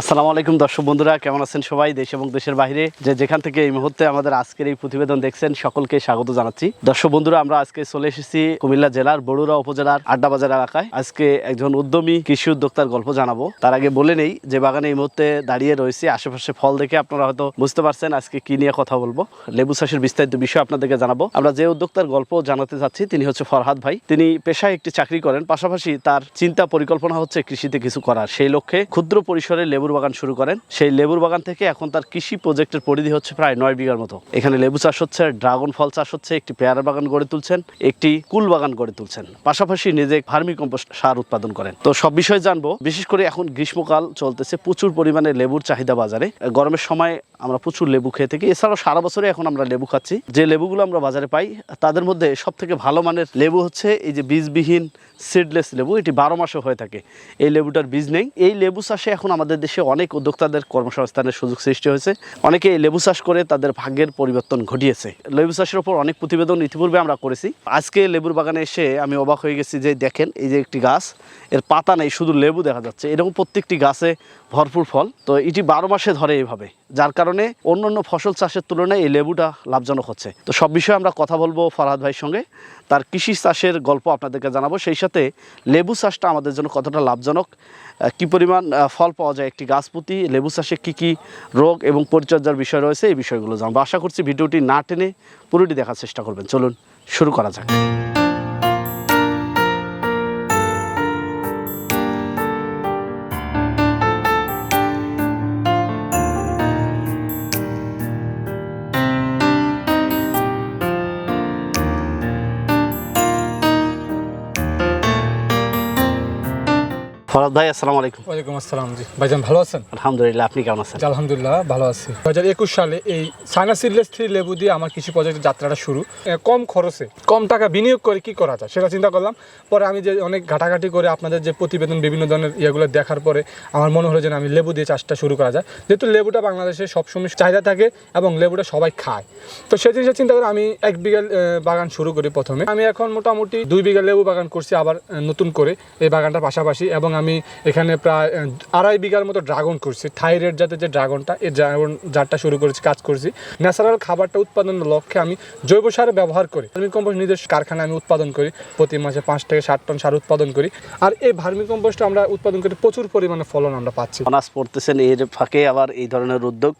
আসসালামু আলাইকুম দর্শক বন্ধুরা, কেমন আছেন সবাই? দেশ এবং দেশের বাইরে যে যেখান থেকে এই মুহূর্তে আমাদের আজকের এই প্রতিবেদন দেখছেন, সকলকে স্বাগত জানাচ্ছি। দর্শক বন্ধুরা, আমরা আজকে চলে এসেছি কুমিল্লা জেলার বড়ুরা উপজেলার আড্ডাবাজার এলাকায়। আজকে একজন উদ্যমী কৃষি উদ্যোক্তার গল্প জানাব। তার আগে বলে নেই যে বাগানে এই মুহূর্তে দাঁড়িয়ে রয়েছে, আশেপাশে ফল দেখে আপনারা হয়তো বুঝতে পারছেন আজকে কি নিয়ে কথা বলব। লেবু চাষের বিস্তারিত বিষয় আপনাদেরকে জানাব। আমরা যে উদ্যোক্তার গল্প জানাতে যাচ্ছি, তিনি হচ্ছে ফরহাদ ভাই। তিনি পেশায় একটি চাকরি করেন, পাশাপাশি তার চিন্তা পরিকল্পনা হচ্ছে কৃষিতে কিছু করার। সেই লক্ষ্যে ক্ষুদ্র পরিসরে লেবুর বাগান শুরু করেন। সেই লেবুর বাগান থেকে এখন তার কৃষি প্রজেক্টের পরিধি হচ্ছে প্রায় নয় বিঘার মতো। এখানে লেবু চাষ হচ্ছে, ড্রাগন ফল চাষ হচ্ছে, একটি পেয়ারা বাগান গড়ে তুলছেন, একটি কুল বাগান গড়ে তুলছেন। পাশাপাশি নিজে ভার্মি কম্পোস্ট সার উৎপাদন করেন। তো সব বিষয় জানব, বিশেষ করে এখন গ্রীষ্মকাল চলতেছে, প্রচুর পরিমাণে লেবুর চাহিদা বাজারে। গরমের সময় আমরা প্রচুর লেবু খেয়ে থাকি, এছাড়াও সারা বছরে এখন আমরা লেবু খাচ্ছি। যে লেবুগুলো আমরা বাজারে পাই, তাদের মধ্যে সব থেকে ভালো মানের লেবু হচ্ছে এই যে বীজবিহীন সিডলেস লেবু, এটি বারো মাসে হয়ে থাকে। এই লেবুটার বীজ নেই। এই লেবু চাষে এখন আমাদের দেশে অনেক উদ্যোক্তাদের কর্মসংস্থানের সুযোগ সৃষ্টি হয়েছে। অনেকে লেবু চাষ করে তাদের ভাগ্যের পরিবর্তন ঘটিয়েছে। লেবু চাষের ওপর অনেক প্রতিবেদন ইতিপূর্বে আমরা করেছি। আজকে লেবুর বাগানে এসে আমি অবাক হয়ে গেছি যে দেখেন, এই যে একটি গাছ, এর পাতা নেই, শুধু লেবু দেখা যাচ্ছে। এরকম প্রত্যেকটি গাছে ভরপুর ফল। তো এটি বারো মাসে ধরে এইভাবে। যার কারণে অন্য অন্য ফসল চাষের তুলনায় এই লেবুটা লাভজনক হচ্ছে। তো সব বিষয়ে আমরা কথা বলব ফরহাদ ভাইয়ের সঙ্গে। তার কৃষি চাষের গল্প আপনাদেরকে জানাব। সেই সাথে লেবু চাষটা আমাদের জন্য কতটা লাভজনক কি পরিমাণ ফল পাওয়া যায় একটি গাছ প্রতি লেবু চাষে কী কী রোগ এবং পরিচর্যার বিষয় রয়েছে এই বিষয়গুলো জানব। আশা করছি ভিডিওটি না টেনে পুরোটি দেখার চেষ্টা করবেন। চলুন শুরু করা যাক। ভাই আসসালামু আলাইকুম। ওয়ালাইকুম আসসালাম জি। ভাইজান ভালো আছেন? আলহামদুলিল্লাহ আপনি কেমন আছেন? আলহামদুলিল্লাহ ভালো আছি। দু হাজার একুশ সালে এই সাইনা সিডলেস থ্রি লেবু দিয়ে আমার কৃষি প্রজেক্টের যাত্রাটা শুরু। কম খরচে কম টাকা বিনিয়োগ করে কি করা যায় সেটা চিন্তা করলাম। পরে আমি যে অনেক ঘাটাঘাটি করে আপনাদের যে প্রতিবেদন বিভিন্ন ধরনের ইয়েগুলো দেখার পরে আমার মনে হলো যে আমি লেবু দিয়ে চাষটা শুরু করা যায়। যেহেতু লেবুটা বাংলাদেশে সবসময় চাহিদা থাকে এবং লেবুটা সবাই খায়। তো সেই জিনিসটা চিন্তা করে আমি এক বিঘা বাগান শুরু করি প্রথমে। আমি এখন মোটামুটি দুই বিঘা লেবু বাগান করছি আবার নতুন করে এই বাগানটার পাশাপাশি এবং আমি এখানে প্রায় আড়াই বিঘার মতো ড্রাগন করছি। থাইরয়েড জাতের যে ড্রাগনটা এই ড্রাগন জাতটা শুরু করেছি কাজ করছি। ন্যাচারাল খাবারটা উৎপাদনের লক্ষ্যে আমি জৈব সার ব্যবহার করি। ভার্মি কম্পোস্ট নিজস্ব কারখানায় আমি উৎপাদন করি প্রতি মাসে পাঁচ থেকে ষাট টন সার উৎপাদন করি। আর এই ভার্মি কম্পোস্ট আমরা উৎপাদন করে প্রচুর পরিমাণে ফলন আমরা পাচ্ছি। অনার্স পড়তেছেন এর ফাঁকে আবার এই ধরনের উদ্যোগ।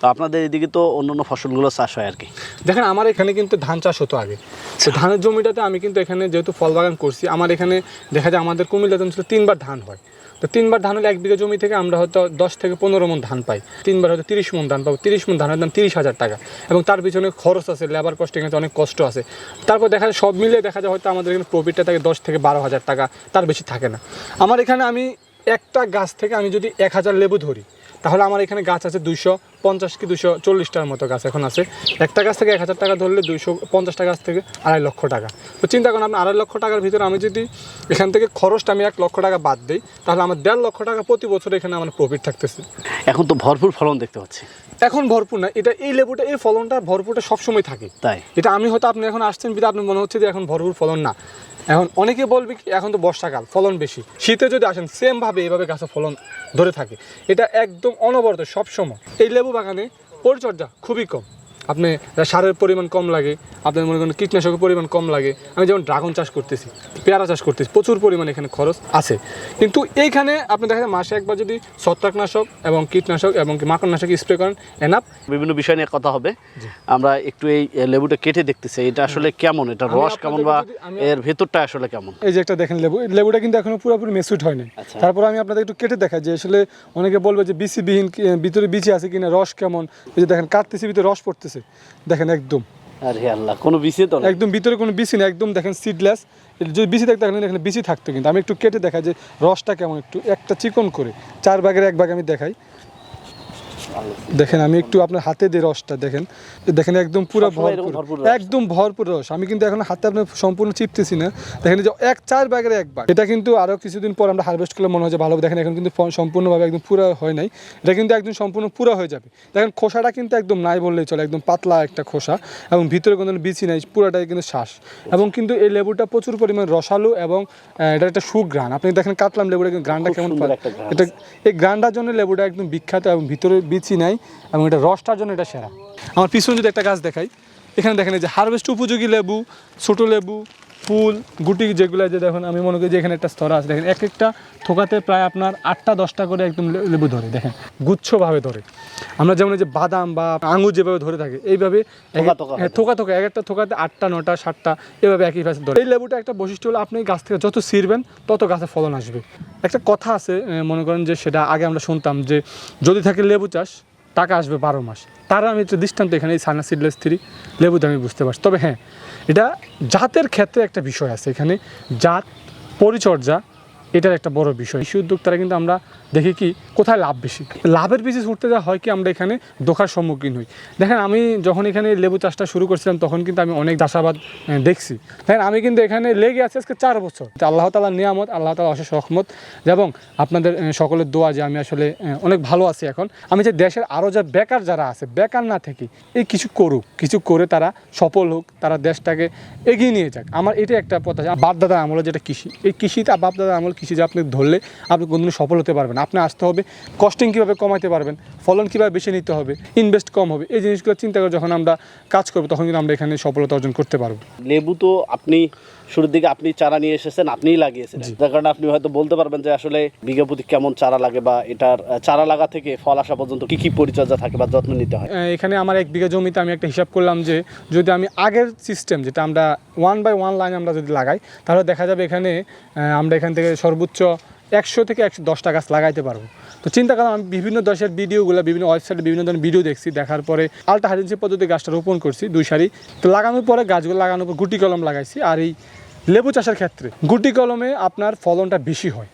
তো আপনাদের এদিকে তো অন্যান্য ফসলগুলো চাষ হয় আর কি। দেখেন আমার এখানে কিন্তু ধান চাষ হতো আগে। তো ধানের জমিটাতে আমি কিন্তু এখানে যেহেতু ফল বাগান করছি আমার এখানে দেখা যায় আমাদের কুমিল্লাতে তিনবার ধান হয়। তো তিনবার ধান হলে এক বিঘা জমি থেকে আমরা হয়তো দশ থেকে পনেরো মন ধান পাই। তিনবার হয়তো তিরিশ মন ধান পাবো। তিরিশ মন ধানের দাম তিরিশ হাজার টাকা। এবং তার পিছনে খরচ আছে লেবার কস্ট এখানে অনেক কষ্ট আছে। তারপর দেখা যায় সব মিলিয়ে দেখা যায় হয়তো আমাদের এখানে প্রফিটটা থাকে দশ থেকে বারো হাজার টাকা, তার বেশি থাকে না। আমার এখানে আমি একটা গাছ থেকে আমি যদি এক হাজার লেবু ধরি, তাহলে আমার এখানে গাছ আছে দুইশো পঞ্চাশ কি দুশো চল্লিশটার মতো গাছ এখন আছে। একটা গাছ থেকে এক হাজার টাকা ধরলে দুইশো পঞ্চাশটা গাছ থেকে আড়াই লক্ষ টাকা। তো চিন্তা করুন আপনি আড়াই লক্ষ টাকার ভিতরে আমি যদি এখান থেকে খরচটা আমি এক লক্ষ টাকা বাদ দিই তাহলে আমার দেড় লক্ষ টাকা প্রতি বছর এখানে আমার প্রফিট থাকতেছে। এখন তো ভরপুর ফলন দেখতে পাচ্ছি। এখন ভরপুর না এটা এই লেবুটা এই ফলনটা ভরপুরটা সবসময় থাকে। তাই? এটা আমি হয়তো আপনি এখন আসছেন বিধা আপনার মনে হচ্ছে যে এখন ভরপুর ফলন না। এখন অনেকে বলবে কি এখন তো বর্ষাকাল ফলন বেশি। শীতে যদি আসেন সেমভাবে এইভাবে গাছে ফলন ধরে থাকে। এটা একদম অনবরত সবসময়। এই লেবু বাগানে পরিচর্যা খুবই কম। আপনি সারের পরিমাণ কম লাগে আপনার মনে করেন কীটনাশকের পরিমাণ কম লাগে। আমি যেমন ড্রাগন চাষ করতেছি পেয়ারা চাষ করতেছি প্রচুর পরিমাণ এখানে খরচ আছে। কিন্তু এইখানে আপনি দেখা যায় মাসে একবার যদি ছত্রাকনাশক এবং কীটনাশক এবং মাকড়নাশক স্প্রে করেন এনাফ বিভিন্ন বিষয় নিয়ে কথা হবে। আমরা একটু এই লেবুটা কেটে দেখতেছি এটা আসলে কেমন? এটা রস কেমন বা এর ভেতরটা আসলে কেমন? এই যে একটা দেখেন লেবু লেবুটা কিন্তু এখনও পুরোপুরি মেসুট হয়নি। আচ্ছা। তারপর আমি আপনাদের একটু কেটে দেখাই যে আসলে অনেকে বলবে যে বিসি বিহীন কি- ভিতরে বিচি আছে কিনা রস কেমন? এই যে দেখেন কাটতেছি ভিতরে রস পড়তেছে। দেখেন একদম। আরে আল্লাহ কোনো তো একদম ভিতরে কোনো বিসি না একদম দেখেন সিডলেস যদি বিসি থাকতো তাহলে এখানে বিসি থাকতো কিন্তু। আমি একটু কেটে দেখাই যে রসটা কেমন একটু। একটা চিকন করে চার ভাগের এক ভাগ আমি দেখাই। দেখেন আমি একটু আপনার হাতে দিয়ে রসটা দেখেন দেখেন একদম পুরো ভরপুর একদম ভরপুর রস। আমি কিন্তু এখন হাতে আপনার সম্পূর্ণ চিপতেছি না। দেখেন যে এক চার ব্যাগের এক ভাগ। এটা কিন্তু আরও কিছুদিন পর আমরা হারভেস্ট করলে মনে হয় ভালো দেখেন এখন কিন্তু সম্পূর্ণভাবে একদম পুরো হয় নাই। এটা কিন্তু একদম সম্পূর্ণ পুরো হয়ে যাবে। দেখেন খোসাটা কিন্তু একদম নাই বললেই চলে একদম পাতলা একটা খোসা এবং ভিতরে কোনো বিচি নাই পুরোটাই কিন্তু শ্বাস। এবং কিন্তু এই লেবুটা প্রচুর পরিমাণ রসালো এবং এটা একটা সুগ্রান আপনি দেখেন কাটলাম লেবুটা কিন্তু গ্রানটা কেমন এটা এই গ্রানটার জন্য লেবুটা একদম বিখ্যাত এবং ভিতরে বিচি নাই এবং এটা রসটার জন্য এটা সেরা। আমার পিছনে যদি একটা গাছ দেখাই, এখানে দেখেন যে হারভেস্ট উপযোগী লেবু, ছোটো লেবু ফুল গুটি যেগুলো যে দেখুন আমি মনে করি যে এখানে একটা স্তর আছে। দেখেন এক একটা থোকাতে প্রায় আপনার আটটা দশটা করে একদম লেবু ধরে দেখেন। গুচ্ছভাবে ধরে। আমরা যেমন এই যে বাদাম বা আঙুর যেভাবে ধরে থাকে এইভাবে থোকা থোকা হ্যাঁ, এক একটা থোকাতে আটটা নটা সাতটা এভাবে একই পাশে ধরে। এই লেবুটা একটা বৈশিষ্ট্য হলো আপনি গাছ থেকে যত ছিঁড়বেন তত গাছে ফলন আসবে। একটা কথা আছে মনে করেন যে সেটা আগে আমরা শুনতাম যে যদি থাকে লেবু চাষ টাকা আসবে বারো মাস। তার আমি একটা দৃষ্টান্ত এখানে, এই সানা সিডলেস থ্রি লেবুতে আমি বুঝতে পারছি। তবে হ্যাঁ এটা জাতের ক্ষেত্রে একটা বিষয় আছে এখানে। জাত পরিচর্যা এটার একটা বড় বিষয়। কৃষি উদ্যোক্তারা কিন্তু আমরা দেখি কি, কোথায় লাভ বেশি? লাভের পিছিয়ে ছুটতে যা হয় কি, আমরা এখানে ধোকার সম্মুখীন হই। দেখেন, আমি যখন এখানে লেবু চাষটা শুরু করছিলাম, তখন কিন্তু আমি অনেক চাষাবাদ দেখছি। দেখেন, আমি কিন্তু এখানে লেগে আছি আজকে চার বছর। আল্লাহ তালার নিয়ামত, আল্লাহ তালা অশেষ রহমত। এবং আপনাদের সকলের দোয়া যে আমি আসলে অনেক ভালো আছি এখন। আমি যে দেশের আরও যা বেকার যারা আছে, বেকার না থেকে এই কিছু করুক, কিছু করে তারা সফল হোক, তারা দেশটাকে এগিয়ে নিয়ে যাক। আমার এটা একটা পথ আছে। বাপদাদার আমলে যেটা কৃষি, এই কৃষিতে বাপদাদার আমল কৃষি যে আপনি ধরলে আপনি কোনদিন সফল হতে পারবেন আপনি আসতে হবে কস্টিং কীভাবে কমাতে পারবেন ফলন কীভাবে বেশি নিতে হবে ইনভেস্ট কম হবে এই জিনিসগুলো চিন্তা করে যখন আমরা কাজ করব তখন কিন্তু আমরা এখানে সফলতা অর্জন করতে পারব। লেবু তো আপনি শুরুর দিকে আপনি চারা নিয়ে এসেছেন আপনিই লাগিয়েছেন। যার কারণে আপনি হয়তো বলতে পারবেন যে আসলে বিঘা প্রতি কেমন চারা লাগে বা এটার চারা লাগা থেকে ফল আসা পর্যন্ত কি কি পরিচর্যা থাকে বা যত্ন নিতে হয়? এখানে আমার এক বিঘা জমিতে আমি একটা হিসাব করলাম যে যদি আমি আগের সিস্টেম যেটা আমরা ওয়ান বাই ওয়ান লাইন আমরা যদি লাগাই তাহলে দেখা যাবে এখানে আমরা এখান থেকে সর্বোচ্চ একশো থেকে একশো দশটা গাছ লাগাইতে পারব। তো চিন্তা করলাম আমি বিভিন্ন দেশের ভিডিওগুলো, বিভিন্ন ওয়েবসাইটে বিভিন্ন ধরনের ভিডিও দেখছি, দেখার পরে আলটা হাইডেন্সি পদ্ধতি গাছটা রোপণ করছি দুই সারি। তো লাগানোর পরে গাছগুলো লাগানোর পর গুটি কলম লাগাইছি আর এই লেবু চাষের ক্ষেত্রে গুটি কলমে আপনার ফলনটা বেশি হয়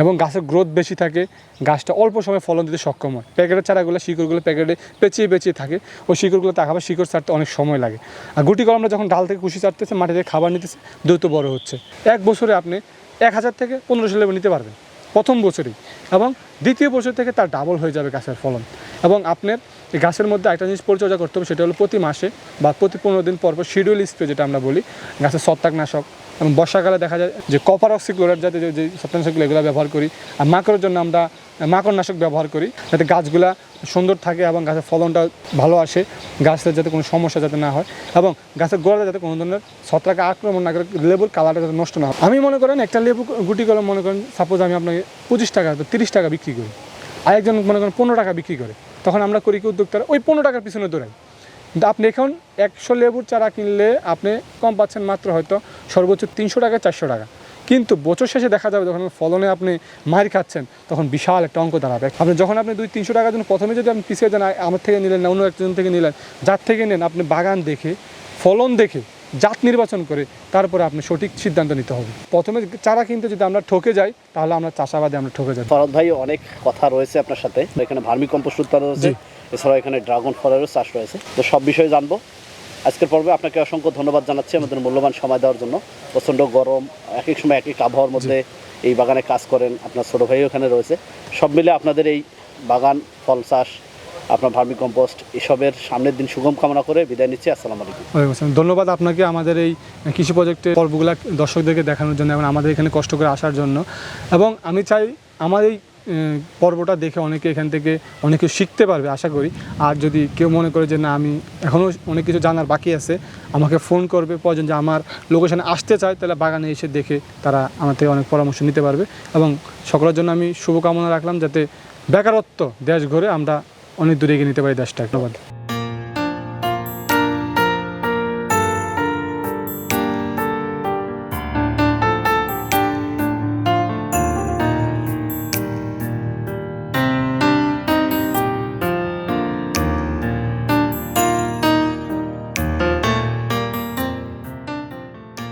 এবং গাছের গ্রোথ বেশি থাকে, গাছটা অল্প সময় ফলন দিতে সক্ষম হয়। প্যাকেটের চারাগুলো, শিকড়গুলো প্যাকেটে পেঁচিয়ে পেঁচিয়ে থাকে, ওই শিকড়গুলো তাকাবে শিকড় ছাড়তে অনেক সময় লাগে। আর গুটি কলমটা যখন ডাল থেকে কুশি ছাড়তেছে, মাটি থেকে খাবার নিতেছে, দ্রুত বড় হচ্ছে। এক বছরে আপনি এক হাজার থেকে পনেরোশো লেবু নিতে পারবেন প্রথম বছরেই এবং দ্বিতীয় বছর থেকে তার ডাবল হয়ে যাবে গাছের ফলন। এবং আপনার গাছের মধ্যে একটা জিনিস পরিচর্যা করতে হবে, সেটা হলো প্রতি মাসে বা প্রতি পনেরো দিন পর পর শিডিউল স্প্রে যেটা আমরা বলি, গাছের ছত্রাকনাশক এবং বর্ষাকালে দেখা যায় যে কপার অক্সিক্লোরাইড যাতে যে- যে এগুলো ব্যবহার করি আর মাকড়ের জন্য আমরা মাকড়নাশক ব্যবহার করি যাতে গাছগুলা সুন্দর থাকে এবং গাছের ফলনটা ভালো আসে গাছের যাতে কোনো সমস্যা যাতে না হয় এবং গাছের গোড়াতে যাতে কোনো ধরনের ছত্রাকে আক্রমণ না করে, লেবুর কালারটা যাতে নষ্ট না হয়। আমি মনে করেন একটা লেবু গুটি কলম মনে করেন সাপোজ আমি আপনাকে পঁচিশ টাকা বা তিরিশ টাকা বিক্রি করি, আরেকজন মনে করেন পনেরো টাকা বিক্রি করে, তখন আমরা করি কি উদ্যোক্তারা, ওই পনেরো টাকার পিছনে দৌড়াই। আপনি এখন একশো লেবুর চারা কিনলে আপনি কম পাচ্ছেন মাত্র হয়তো সর্বোচ্চ তিনশো টাকা চারশো টাকা। কিন্তু বছর শেষে দেখা যাবে যখন ফলনে আপনি মার খাচ্ছেন তখন বিশাল একটা অঙ্ক দাঁড়াবে। আপনি যখন আপনি দুই তিনশো টাকার জন্য প্রথমে যদি আপনি পিছিয়ে যান আমার থেকে নিলেন না অন্য একজন থেকে নিলেন যার থেকে নেন আপনি বাগান দেখে ফলন দেখে জাত নির্বাচন করে তারপরে আপনি সঠিক সিদ্ধান্ত নিতে হবে। প্রথমে চারা কিনতে যদি আমরা ঠকে যাই তাহলে আমরা চাষাবাদে আমরা ঠকে যাই ফরদ ভাই অনেক কথা রয়েছে আপনার সাথে। এখানে ভার্মি কম্পোস্ট উৎপাদন জি। এছাড়াও এখানে ড্রাগন ফলেরও চাষ রয়েছে। তো সব বিষয়ে জানব। আজকের পর্বে আপনাকে অসংখ্য ধন্যবাদ জানাচ্ছি আমাদের মূল্যবান সময় দেওয়ার জন্য। প্রচণ্ড গরম এক এক সময় এক এক আবহাওয়ার মধ্যে এই বাগানে কাজ করেন আপনার ছোটো ভাইও এখানে রয়েছে। সব মিলে আপনাদের এই বাগান ফল চাষ আপনার ভার্মি কম্পোস্ট এসবের সামনের দিন সুগম কামনা করে বিদায় নিচ্ছি। আসসালামু আলাইকুম। ধন্যবাদ আপনাকে আমাদের এই কৃষি প্রজেক্টের পর্বগুলা দর্শকদেরকে দেখানোর জন্য এবং আমাদের এখানে কষ্ট করে আসার জন্য। এবং আমি চাই আমার এই পর্বটা দেখে অনেকে এখান থেকে অনেক কিছু শিখতে পারবে, আশা করি। আর যদি কেউ মনে করে যে, না, আমি এখনও অনেক কিছু জানার বাকি আছে, আমাকে ফোন করবে, প্রয়োজন যে আমার লোকেশানে আসতে চায়, তাহলে বাগানে এসে দেখে তারা আমার থেকে অনেক পরামর্শ নিতে পারবে। এবং সকলের জন্য আমি শুভকামনা রাখলাম, যাতে বেকারত্ব দেশ ঘরে আমরা অনেক দূরে এগিয়ে নিতে পারি দেশটা ধন্যবাদ।